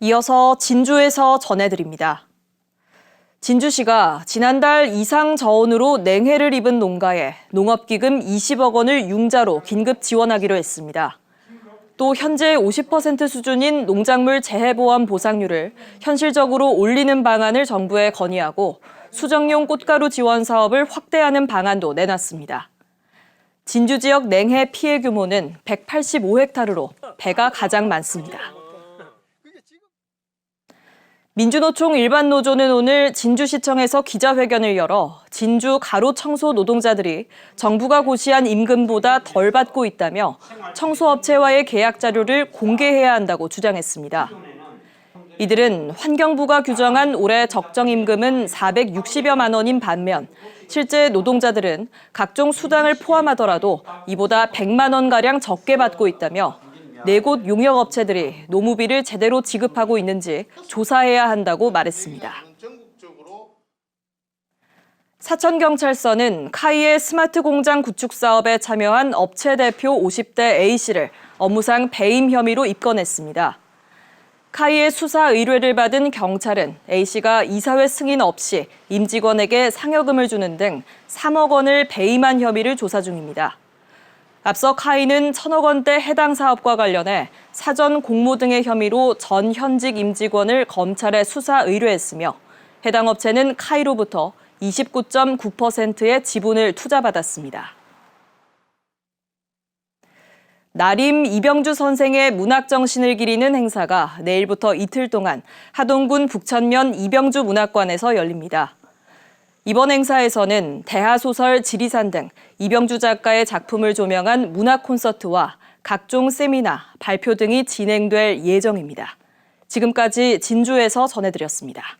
이어서 진주에서 전해드립니다. 진주시가 지난달 이상 저온으로 냉해를 입은 농가에 농업기금 20억 원을 융자로 긴급 지원하기로 했습니다. 또 현재 50% 수준인 농작물 재해보험 보상률을 현실적으로 올리는 방안을 정부에 건의하고 수정용 꽃가루 지원 사업을 확대하는 방안도 내놨습니다. 진주 지역 냉해 피해 규모는 185헥타르로 배가 가장 많습니다. 민주노총 일반노조는 오늘 진주시청에서 기자회견을 열어 진주 가로 청소 노동자들이 정부가 고시한 임금보다 덜 받고 있다며 청소업체와의 계약 자료를 공개해야 한다고 주장했습니다. 이들은 환경부가 규정한 올해 적정 임금은 460여만 원인 반면 실제 노동자들은 각종 수당을 포함하더라도 이보다 100만 원가량 적게 받고 있다며 네 곳 용역업체들이 노무비를 제대로 지급하고 있는지 조사해야 한다고 말했습니다. 사천경찰서는 카이의 스마트 공장 구축 사업에 참여한 업체 대표 50대 A씨를 업무상 배임 혐의로 입건했습니다. 카이의 수사 의뢰를 받은 경찰은 A씨가 이사회 승인 없이 임직원에게 상여금을 주는 등 3억 원을 배임한 혐의를 조사 중입니다. 앞서 카이는 천억 원대 해당 사업과 관련해 사전 공모 등의 혐의로 전 현직 임직원을 검찰에 수사 의뢰했으며 해당 업체는 카이로부터 29.9%의 지분을 투자받았습니다. 나림 이병주 선생의 문학 정신을 기리는 행사가 내일부터 이틀 동안 하동군 북천면 이병주 문학관에서 열립니다. 이번 행사에서는 대하소설 지리산 등 이병주 작가의 작품을 조명한 문학 콘서트와 각종 세미나, 발표 등이 진행될 예정입니다. 지금까지 진주에서 전해드렸습니다.